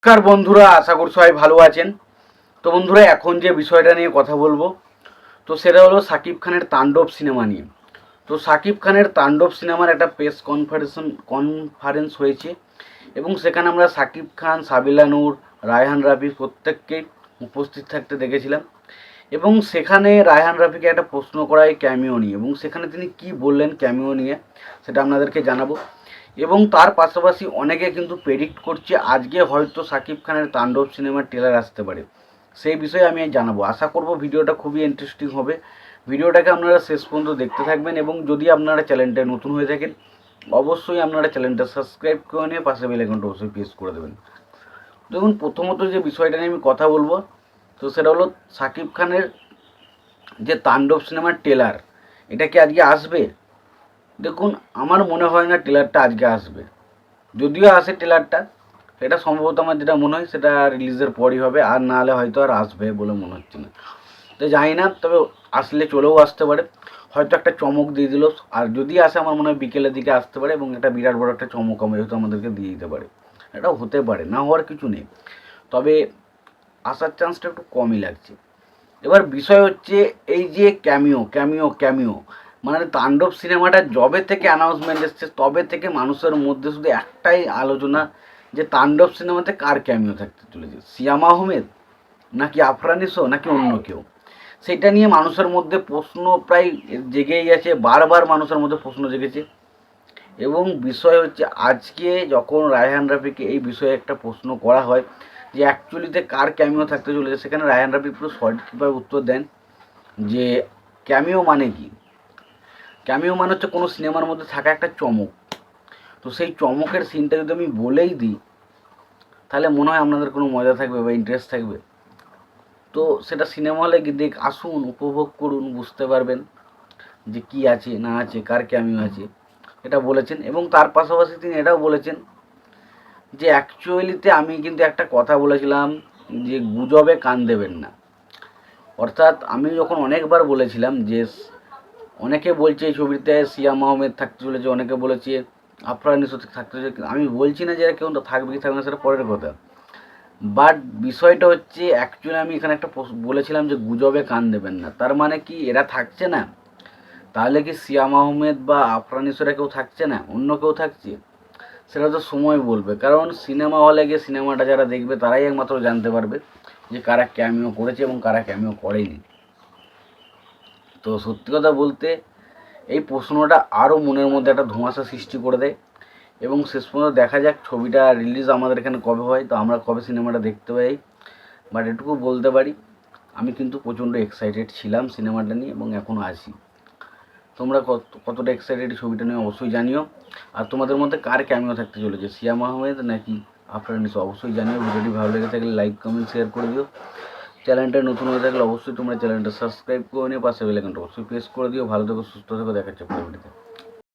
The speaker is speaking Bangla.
নমস্কার বন্ধুরা, আশা করি সবাই ভালো আছেন। তো বন্ধুরা, এখন যে বিষয়টা নিয়ে কথা বলব, তো সেটা হলো সাকিব খানের তাণ্ডব সিনেমা নিয়ে। তো সাকিব খানের তাণ্ডব সিনেমার একটা প্রেস কনফারেশন কনফারেন্স হয়েছে এবং সেখানে আমরা সাকিব খান, সাবিলা নূর, রায়হান রাফি প্রত্যেককেই উপস্থিত থাকতে দেখেছিলাম। এবং সেখানে রায়হান রাফিকে একটা প্রশ্ন করা হয় ক্যামিও নিয়ে এবং সেখানে তিনি কি বললেন ক্যামিও নিয়ে, সেটা আপনাদেরকে জানাব। এবং তার পাশাপাশি অনেকে কিন্তু প্রেডিক্ট করছে আজকে হয়তো সাকিব খানের তাণ্ডব সিনেমার ট্রেলার আসতে পারে। সেই বিষয়ে আমি জানাব। আশা করব ভিডিওটা খুবই ইন্টারেস্টিং হবে। ভিডিওটাকে আপনারা শেষ পর্যন্ত দেখতে থাকবেন এবং যদি আপনারা চ্যানেলটা নতুন হয়ে থাকেন, অবশ্যই আপনারা চ্যানেলটা সাবস্ক্রাইব করে নিয়ে পাশে বেল আইকনটা অবশ্যই প্রেস করে দেবেন। দেখুন, প্রথমত যে বিষয়টা নিয়ে আমি কথা বলব, তো সেটা হলো সাকিব খানের যে তাণ্ডব সিনেমার ট্রেলার এটা কি আজকে আসবে? দেখুন, আমার মনে হয় না ট্রেলারটা আজকে আসবে। যদিও আসে ট্রেলারটা এটা সম্ভবত আমার যেটা মনে হয়, সেটা রিলিজের পরই হবে, আর না হলে হয়তো আর আসবে বলে মনে হচ্ছে না। তো জানি না, তবে আসলে চলেও আসতে পারে। হয়তো একটা চমক দিয়ে দিল, আর যদি আসে, আমার মনে হয় বিকেলের দিকে আসতে পারে, এবং একটা বিরাট বড় একটা চমক আমি হয়তো আমাদেরকে দিয়ে দিতে পারে। এটাও হতে পারে, না হওয়ার কিছু নেই। তবে আসার চান্সটা একটু কমই লাগছে। এবার বিষয় হচ্ছে, এই যে ক্যামিও ক্যামিও ক্যামিও মানে তাণ্ডব সিনেমাটা জবে থেকে অ্যানাউন্সমেন্ট এসছে তবে থেকে মানুষের মধ্যে শুধু একটাই আলোচনা যে তাণ্ডব সিনেমাতে কার ক্যামিও থাকতে চলেছে। সিয়াম আহমেদ নাকি আফরানিসো নাকি অন্য কেউ? সেটা নিয়ে মানুষের মধ্যে প্রশ্ন প্রায় জেগেই আছে বারবার মানুষের মধ্যে প্রশ্ন জেগেছে। এবং বিষয় হচ্ছে আজকে যখন রায়হান রাফিকে এই বিষয়ে একটা প্রশ্ন করা হয় যে অ্যাকচুয়ালিতে কার ক্যামিও থাকতে চলেছে সেখানে রায়হান রাফি পুরো সঠিকভাবে উত্তর দেন যে ক্যামিও মানে কি? ক্যামিও মানে হচ্ছে কোনো সিনেমার মধ্যে থাকা একটা চমক। তো সেই চমকের সিনটা যদি আমি বলেই দিই, তাহলে মনে হয় আপনাদের কোনো মজা থাকবে বা ইন্টারেস্ট থাকবে। তো সেটা সিনেমা হলে গিয়ে দেখ, আসুন, উপভোগ করুন, বুঝতে পারবেন যে কি আছে, না আছে, কার ক্যামিও আছে। এটা বলেছেন এবং তার পাশাপাশি তিনি এটাও বলেছেন যে অ্যাকচুয়ালিতে আমি কিন্তু একটা কথা বলেছিলাম যে গুজবে কান দেবেন না। অর্থাৎ আমি যখন অনেকবার বলেছিলাম যে অনেকে বলছে এই ছবিতে সিয়াম আহমেদ থাকতে চলেছে, অনেকে বলেছে আফরান থাকতে চলেছে আমি বলছি না যে এরা কেউ থাকবে কি থাকবে না, সেটা পরের কথা। বাট বিষয়টা হচ্ছে অ্যাকচুয়ালি আমি এখানে একটা বলেছিলাম যে গুজবে কান দেবেন না। তার মানে কি এরা থাকছে না? তাহলে কি সিয়াম আহমেদ বা আফরান কেউ থাকছে না? অন্য কেউ থাকছে? সেটা তো সময় বলবে। কারণ সিনেমা হলে গিয়ে সিনেমাটা যারা দেখবে, তারাই একমাত্র জানতে পারবে যে কারা ক্যামিও করেছে এবং কারা ক্যামিও করেনি। তো সত্যি কথা বলতে এই প্রশ্নটা আরও মনের মধ্যে একটা ধোঁয়াশা সৃষ্টি করে দেয় এবং শেষ পর্যন্ত দেখা যাক ছবিটা রিলিজ আমাদের এখানে কবে হয়। তো আমরা কবে সিনেমাটা দেখতে পাই বাট এটুকু বলতে পারি, আমি কিন্তু প্রচণ্ড এক্সাইটেড ছিলাম সিনেমাটা নিয়ে এবং এখনও আছি। তোমরা কত, কতটা এক্সাইটেড ছবিটা নিয়ে অবশ্যই জানিও। আর তোমাদের মধ্যে কার ক্যামিও থাকতে চলেছে সিয়াম আহমেদ নাকি? আফরানিস অবশ্যই জানিও। ভিডিওটি ভালো লেগে থাকলে লাইক কমেন্ট শেয়ার করে দিও। চ্যানেলটা নতুন হয়ে থাকলে অবশ্যই তোমরা চ্যানেলটা সাবস্ক্রাইব করে নিয়ে পাশে বেলাইকনটা অবশ্যই প্রেস করে দিও। ভালো থেকো, সুস্থ থেকো, দেখাচ্ছে পরবর্তীতে